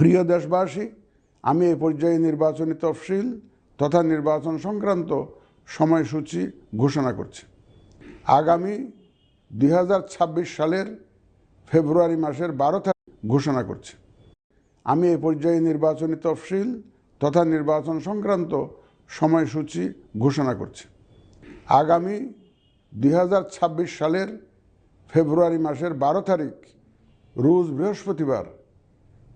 প্রিয় দেশবাসী, আমি এ পর্যায়ে নির্বাচনী তফসিল তথা নির্বাচন সংক্রান্ত সময়সূচি ঘোষণা করছি। আগামী দুই হাজার ছাব্বিশ সালের ফেব্রুয়ারি মাসের বারো তারিখ ঘোষণা করছি। আমি এ পর্যায়ে নির্বাচনী তফসিল তথা নির্বাচন সংক্রান্ত সময়সূচি ঘোষণা করছি। আগামী দুই হাজার ছাব্বিশ সালের ফেব্রুয়ারি মাসের বারো তারিখ, রোজ বৃহস্পতিবার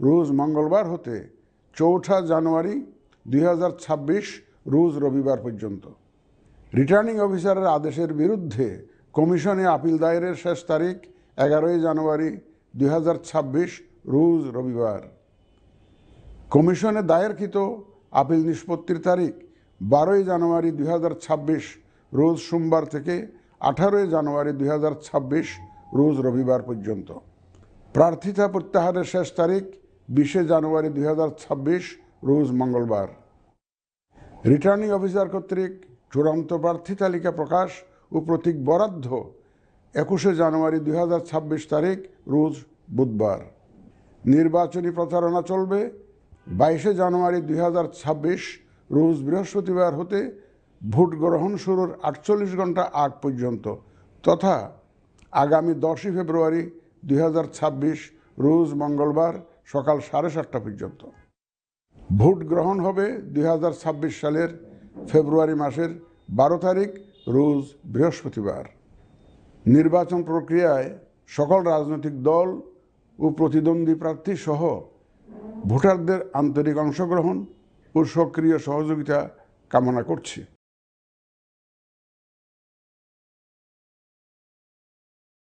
রোজ মঙ্গলবার হতে চৌঠা জানুয়ারি দুই হাজার ছাব্বিশ রোজ রবিবার পর্যন্ত। রিটার্নিং অফিসারের আদেশের বিরুদ্ধে কমিশনে আপিল দায়েরের শেষ তারিখ এগারোই জানুয়ারি দুই হাজার ছাব্বিশ রোজ রবিবার। কমিশনে দায়েরকৃত আপিল নিষ্পত্তির তারিখ বারোই জানুয়ারি দুই হাজার ছাব্বিশ রোজ সোমবার থেকে আঠারোই জানুয়ারি দুই হাজার ছাব্বিশ রোজ রবিবার পর্যন্ত। প্রার্থিতা প্রত্যাহারের শেষ তারিখ বিশে জানুয়ারি দুই হাজার ছাব্বিশ, রোজ মঙ্গলবার। রিটার্নিং অফিসার কর্তৃক চূড়ান্ত প্রার্থী তালিকা প্রকাশ ও প্রতীক বরাদ্দ একুশে জানুয়ারি দুই হাজার ছাব্বিশ তারিখ, রোজ বুধবার। নির্বাচনী প্রচারণা চলবে বাইশে জানুয়ারি দুই হাজার ছাব্বিশ, রোজ বৃহস্পতিবার হতে ভোট গ্রহণ শুরুর আটচল্লিশ ঘণ্টা আগ পর্যন্ত তথা আগামী দশই ফেব্রুয়ারি দুই হাজার ছাব্বিশ, রোজ মঙ্গলবার সকাল সাড়ে সাতটা পর্যন্ত। ভোট গ্রহণ হবে দুই হাজার ছাব্বিশ সালের ফেব্রুয়ারি মাসের বারো তারিখ, রোজ বৃহস্পতিবার। নির্বাচন প্রক্রিয়ায় সকল রাজনৈতিক দল ও প্রতিদ্বন্দ্বী প্রার্থী সহ ভোটারদের আন্তরিক অংশগ্রহণ ও সক্রিয় সহযোগিতা কামনা করছি।